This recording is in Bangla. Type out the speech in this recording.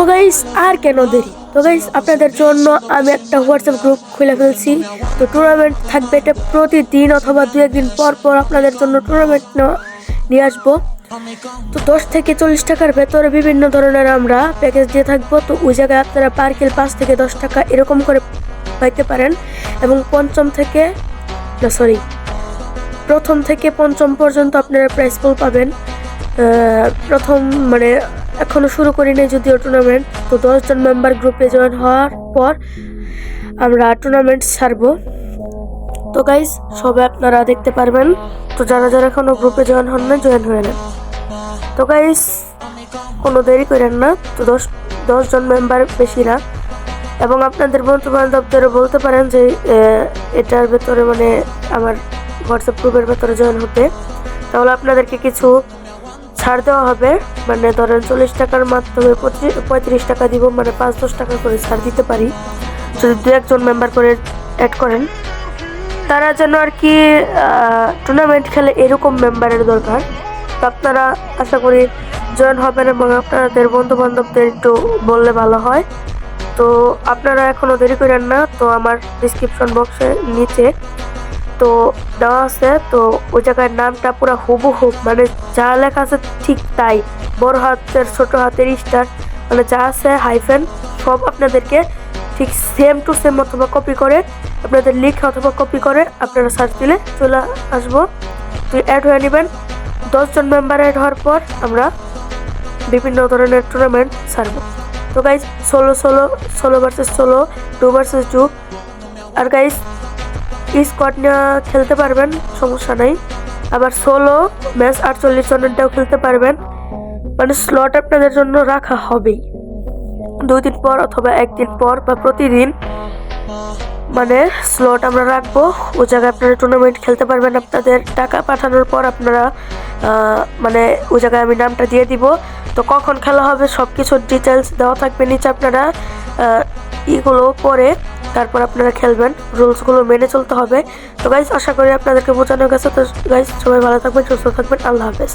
তো গাইস আর কেন দেরি? তো গাইস আপনাদের জন্য আমি একটা হোয়াটসঅ্যাপ গ্রুপ খুলে ফেলছি। তো টুর্নামেন্ট থাকবে এটা প্রতিদিন অথবা দু একদিন পর পর আপনাদের জন্য টুর্নামেন্ট নিয়ে আসব। তো দশ থেকে চল্লিশ টাকার ভেতরে বিভিন্ন ধরনের আমরা প্যাকেজ দিয়ে থাকব। তো ওই জায়গায় আপনারা পার কিল পাঁচ থেকে দশ টাকা এরকম করে পাইতে পারেন। এবং পঞ্চম থেকে, না সরি প্রথম থেকে পঞ্চম পর্যন্ত আপনারা প্রাইস পাবেন। প্রথম মানে এখনও শুরু করিনি যদিও টুর্নামেন্ট তো দশজন মেম্বার গ্রুপে জয়েন হওয়ার পর আমরা টুর্নামেন্ট ছাড়বো। তো গাইজ সবাই আপনারা দেখতে পারবেন, তো যারা যারা এখনও গ্রুপে জয়েন হন না জয়েন হয়ে নেন। তো গাইজ কোনো দেরি করেন না, তো দশ, দশজন মেম্বার বেশি না। এবং আপনাদের বন্ধু বান্ধবদেরও বলতে পারেন যে এটার ভেতরে মানে আমার হোয়াটসঅ্যাপ গ্রুপের ভেতরে জয়েন হতে। তাহলে আপনাদেরকে কিছু ছাড় দেওয়া হবে। মানে ধরেন চল্লিশ টাকার মাধ্যমে পঁয়ত্রিশ টাকা দিব মানে পাঁচ দশ টাকা করে ছাড় দিতে পারি। যদি দু একজন মেম্বার করে অ্যাড করেন। তারা যেন আর কি টুর্নামেন্ট খেলে এরকম মেম্বারের দরকার। আপনারা আশা করি জয়েন হবেন এবং আপনাদের বন্ধু বান্ধবদের একটু বললে ভালো হয়। তো আপনারা এখনও দেরি করেন না, তো আমার ডিসক্রিপশন বক্সে নিচে তো দেওয়া আছে, তো ওই জায়গার নামটা পুরো হুবহু মানে যা লেখা আছে ঠিক তাই। বড় হাতের, ছোট হাতের স্টার মানে যা আছে হাইফেন সব আপনাদেরকে ঠিক সেম টু সেম অথবা কপি করে আপনাদের লিখে অথবা কপি করে আপনারা সার্চ দিলে চলে আসব। তুই অ্যাড হয়ে নেবেন। দশজন মেম্বার অ্যাড হওয়ার পর আমরা বিভিন্ন ধরনের টুর্নামেন্ট ছাড়বো। তো গাইজ ষোলো ষোলো ষোলো ভার্সেস ষোলো টু ভার্সেস টু আর গাইজ স্কোয়াড নিয়ে খেলতে পারবেন, সমস্যা নাই। আবার ষোলো ম্যাচ আটচল্লিশ জনেরটাও খেলতে পারবেন। মানে স্লট আপনাদের জন্য রাখা হবেই। দুই দিন পর অথবা একদিন পর বা প্রতিদিন মানে স্লট আমরা রাখব। ওই জায়গায় আপনারা টুর্নামেন্ট খেলতে পারবেন আপনাদের। টাকা পাঠানোর পর আপনারা মানে ওই জায়গায় আমি নামটা দিয়ে দিব। তো কখন খেলা হবে সব কিছুর ডিটেলস দেওয়া থাকবে নিচে আপনারা ইগুলো পরে তারপর আপনারা খেলবেন। রুলসগুলো মেনে চলতে হবে। তো গাইজ আশা করি আপনাদেরকে বোঝানো গেছে। তো গাইজ সবাই ভালো থাকবেন, সুস্থ থাকবেন। আল্লাহ হাফেজ।